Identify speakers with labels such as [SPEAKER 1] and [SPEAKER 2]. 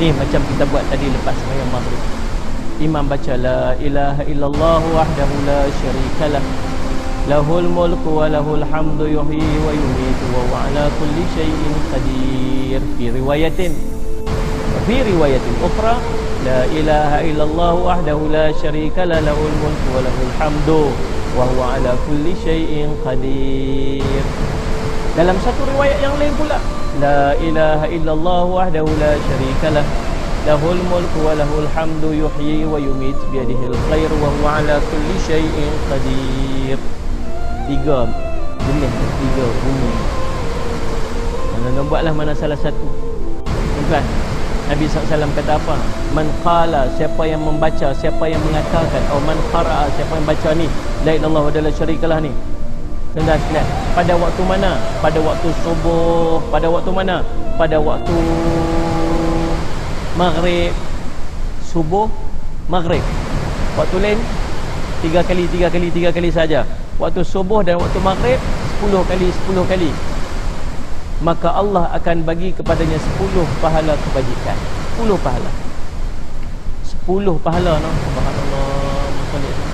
[SPEAKER 1] ni macam kita buat tadi lepas sembahyang maghrib. Imam baca la ilaha illallah wahdahu la syarikalah lahul mulku wa lahul hamdu yuhyi wa yumiitu wa huwa ala kulli syai'in qadir. Fi riwayatin. Fi riwayatin ukhra la ilaha illallah wahdahu la syarikalah lahul mulku wa lahul hamdu wa huwa ala kulli syai'in qadir. Dalam satu riwayat yang lain pula ilaha illallah wahdahu la syarikalah lahul mulku wa lahul hamdu yuhyi wa yumit biyadihi alkhair wa huwa ala kulli syai'in qadir. Tiga. Jenis tiga bunyi mana nak buatlah mana salah satu? Bukan. Nabi SAW kata apa? Man qala siapa yang membaca siapa yang mengatakan atau man qara'a siapa yang baca ni la ilaha wa la syarikalah ni Tengah sekalian Pada waktu mana? Pada waktu subuh Pada waktu mana? Pada waktu Maghrib. Subuh Maghrib. Waktu lain Tiga kali, tiga kali, tiga kali saja. Waktu subuh dan waktu maghrib Sepuluh kali, sepuluh kali. Maka Allah akan bagi kepadanya sepuluh pahala kebajikan. Sepuluh pahala. Sepuluh pahala no?